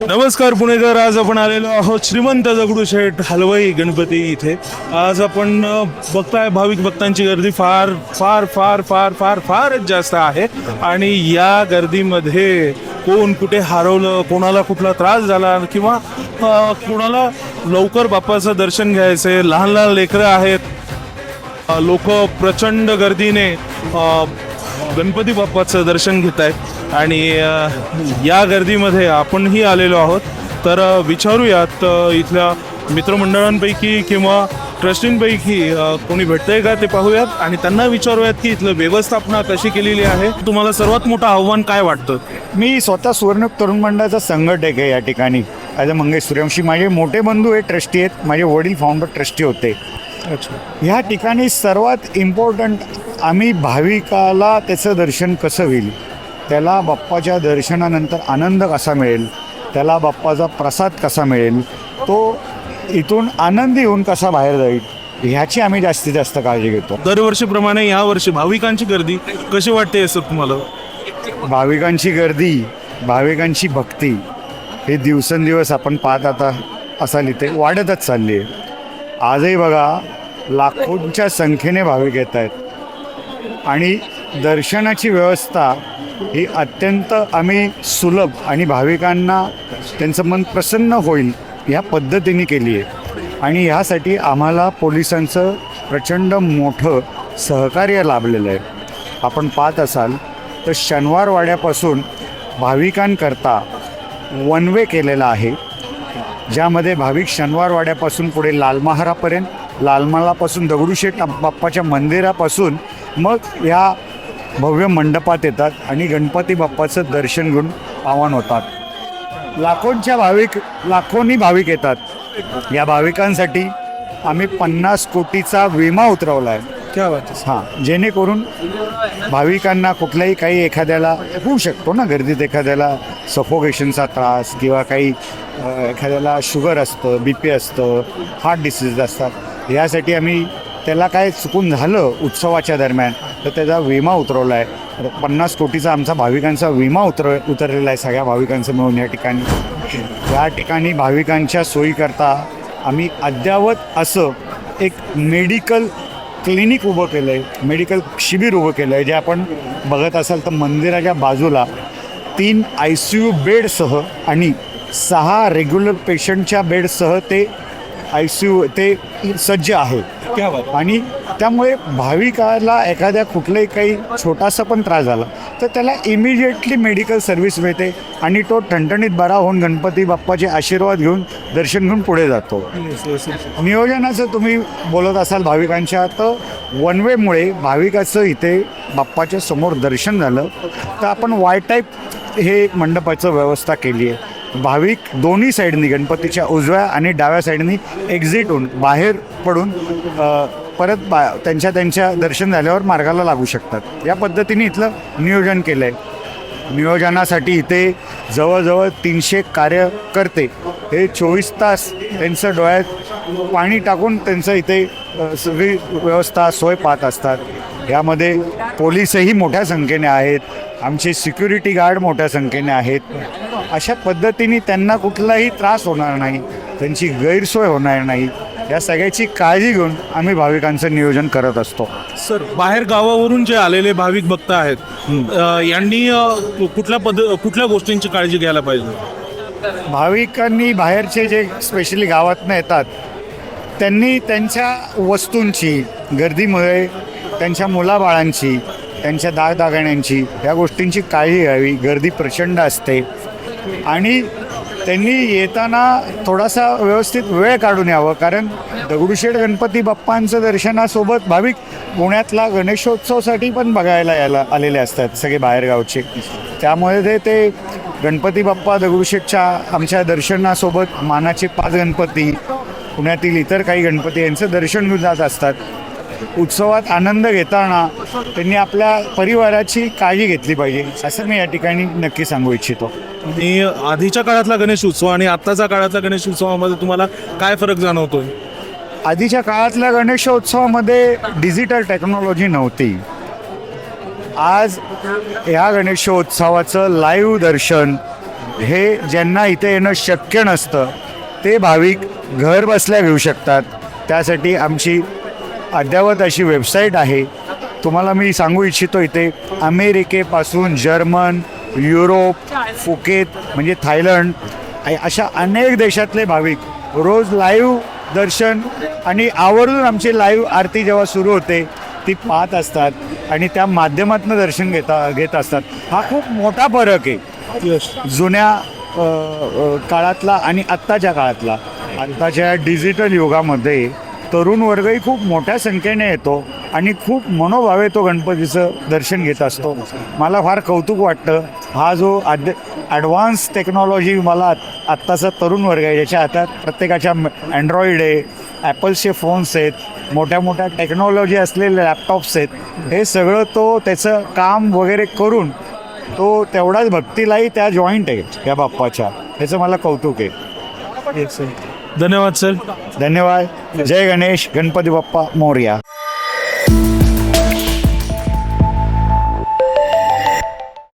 नमस्कार पुणेकर आज आपण आलेलो आहोत श्रीमंत दगडूशेठ हलवाई गणपती इथे. आज आपण बघताय भाविक भक्तांची गर्दी फार फार फार फार फार फारच जास्त आहे. आणि या गर्दीमध्ये कोण कुठे हरवलं कोणाला कुठला त्रास झाला किंवा कोणाला लवकर बाप्पाचं दर्शन घ्यायचंय लहान लहान लेकरं आहेत. लोक प्रचंड गर्दीने गणपती बाप्पाचं दर्शन घेत आहेत आणि या गर्दीमध्ये आपणही आलेलो आहोत. तर विचारूयात इथल्या मित्रमंडळांपैकी किंवा ट्रस्टींपैकी कोणी भेटतंय का ते पाहूयात. आणि त्यांना विचारूयात की इथलं व्यवस्थापना कशी केलेली आहे. तुम्हाला सर्वात मोठं आव्हान काय वाटतं? मी स्वतः सुवर्ण तरुण मंडळाचा संघटक आहे या ठिकाणी. ॲज अ मंगेश सूर्यवंशी माझे मोठे बंधू हे ट्रस्टी आहेत. माझे वडील फाउंडर ट्रस्टी होते. अच्छा. ह्या ठिकाणी सर्वात इम्पॉर्टंट आम्ही भाविकाला त्याचं दर्शन कसं होईल? त्याला बाप्पाच्या दर्शनानंतर आनंद कसा मिळेल? त्याला बाप्पाचा प्रसाद कसा मिळेल? तो इथून आनंदी होऊन कसा बाहेर जाईल? ह्याची आम्ही जास्तीत जास्त काळजी घेतो. दरवर्षीप्रमाणे यावर्षी भाविकांची गर्दी कशी वाटते सर तुम्हाला? भाविकांची गर्दी भाविकांची भक्ती हे दिवसेंदिवस आपण पाहत आता असाल इथे वाढतच चालली आहे. आजही बघा लाखोंच्या संख्येने भाविक येत आहेत. आणि दर्शनाची व्यवस्था ही अत्यंत आम्ही सुलभ आणि भाविकांना त्यांचं मन प्रसन्न होईल ह्या पद्धतीने केली आहे. आणि ह्यासाठी आम्हाला पोलिसांचं प्रचंड मोठं सहकार्य लाभलेलं आहे. आपण पाहत असाल तर शनिवारवाड्यापासून भाविकांकरता वन वे केलेला आहे ज्यामध्ये भाविक शनिवारवाड्यापासून पुढे लालमहारापर्यंत लालमहालापासून दगडूशेठ बाप्पाच्या मंदिरापासून मग या भव्य मंडपात येतात आणि गणपती बाप्पाचं दर्शन घेऊन पावन होतात. लाखोंच्या भाविक लाखोंनी भाविक येतात. या भाविकांसाठी आम्ही पन्नास कोटीचा विमा उतरवला आहे क्या बात हां जेणेकरून भाविकांना कुठल्याही काही एखाद्याला होऊ शकतो ना गर्दीत एखाद्याला सफोकेशनचा त्रास किंवा काही एखाद्याला शुगर असतं बी पी असतं हार्ट डिसीज असतात. यासाठी आम्ही त्याला काय चुकून झालं उत्सवाच्या दरम्यान तर त्याचा विमा उतरवला आहे. पन्नास कोटीचा आमचा भाविकांचा विमा उतर उतरलेला आहे सगळ्या भाविकांचं मिळून या ठिकाणी. या ठिकाणी भाविकांच्या सोयीकरता आम्ही अद्यावत असं एक मेडिकल क्लिनिक उभं केलं आहे मेडिकल शिबिर उभं केलं आहे जे आपण बघत असाल तर मंदिराच्या बाजूला तीन आय सी यू बेडसह आणि सहा रेग्युलर पेशंटच्या बेडसह ते आय सी यू ते सज्ज आहे. आणि त्यामुळे भाविकाला एखाद्या कुठलाही काही छोटासा पण त्रास झाला तर त्याला इमिजिएटली मेडिकल सर्व्हिस मिळते आणि तो ठणठणीत बरा होऊन गणपती बाप्पाचे आशीर्वाद घेऊन दर्शन घेऊन पुढे जातो. नियोजनाचं तुम्ही बोलत असाल भाविकांच्या तर वन वेमुळे भाविकाचं इथे बाप्पाच्या समोर दर्शन झालं तर आपण वाय टाईप हे मंडपाचं व्यवस्था केली आहे. भाविक दोन्ही साईडनी गणपतीच्या उजव्या आणि डाव्या साईडनी एक्झिट होऊन बाहेर पडून परत बा त्यांच्या त्यांच्या दर्शन झाल्यावर मार्गाला लागू शकतात. या पद्धतीने इथलं नियोजन केलं आहे नियोजनासाठी इथे जवळजवळ तीनशे कार्यकर्ते. हे चोवीस तास त्यांचं डोळ्यात पाणी टाकून त्यांचं इथे सगळी व्यवस्था सोय पाहत असतात. यामध्ये पोलीसही मोठ्या संख्येने आहेत आमचे सिक्युरिटी गार्ड मोठ्या संख्येने आहेत. अशा पद्धतीने त्यांना कुठलाही त्रास होणार नाही त्यांची गैरसोय होणार नाही. या सगळ्याची काळजी घेऊन आम्ही भाविकांचं नियोजन करत असतो. सर बाहेर गावावरून जे आलेले भाविक भक्त आहेत अ, यांनी अ, कुठल्या पद्ध कुठल्या गोष्टींची काळजी घ्यायला पाहिजे? भाविकांनी बाहेरचे जे स्पेशली गावातनं येतात त्यांनी त्यांच्या वस्तूंची गर्दीमुळे त्यांच्या मुलाबाळांची त्यांच्या दागदागिन्यांची या गोष्टींची काळजी घ्यावी. गर्दी प्रचंड असते. आणि त्यांनी येताना थोडासा व्यवस्थित वेळ काढून यावं. कारण दगडूशेठ गणपती बाप्पांचं दर्शनासोबत भाविक पुण्यातला गणेशोत्सवसाठी पण बघायला यायला आलेले असतात सगळे बाहेरगावचे. त्यामुळे ते ते गणपती बाप्पा दगडूशेठच्या आमच्या दर्शनासोबत मानाचे पाच गणपती पुण्यातील इतर काही गणपती यांचं दर्शन घेऊन जात असतात. उत्सवात आनंद घेताना त्यांनी आपल्या परिवाराची काळजी घेतली पाहिजे असं मी या ठिकाणी नक्की सांगू इच्छितो. आणि आधीच्या काळातला गणेश उत्सव आणि आत्ताच्या काळातल्या गणेश उत्सवामध्ये तुम्हाला काय फरक जाणवतोय? आधीच्या काळातल्या गणेशोत्सवामध्ये डिजिटल टेक्नॉलॉजी नव्हती. आज या गणेशोत्सवाचं लाईव्ह दर्शन हे ज्यांना इथे येणं शक्य नसतं ते भाविक घर बसल्या घेऊ शकतात. त्यासाठी आमची अद्ययावत अशी वेबसाईट आहे. तुम्हाला मी सांगू इच्छितो इथे अमेरिकेपासून जर्मन युरोप फुकेत म्हणजे थायलंड अशा अनेक देशातले भाविक रोज लाईव्ह दर्शन आणि आवर्जून आमची लाईव्ह आरती जेव्हा सुरू होते ती पाहत असतात आणि त्या माध्यमातून दर्शन घेता घेत असतात. हा खूप मोठा फरक आहे. जुन्या काळातला आणि आत्ताच्या काळातला. आत्ताच्या डिजिटल युगामध्ये तरुण वर्गही खूप मोठ्या संख्येने येतो आणि खूप मनोभावे तो गणपतीचं दर्शन घेत असतो. मला फार कौतुक वाटतं. हा जो आद ॲडव्हान्स टेक्नॉलॉजी मला आत्ताचा तरुण वर्ग आहे ज्याच्या हातात प्रत्येकाच्या अँड्रॉइड आहे ॲपल्सचे फोन्स आहेत मोठ्या मोठ्या टेक्नॉलॉजी असलेले लॅपटॉप्स आहेत हे सगळं तो त्याचं काम वगैरे करून तो तेवढाच भक्तीलाही त्या जॉईंट आहे या बाप्पाच्या. ह्याचं मला कौतुक आहे. धन्यवाद सर. धन्यवाद. जय गणेश गणपती बाप्पा मोर्या.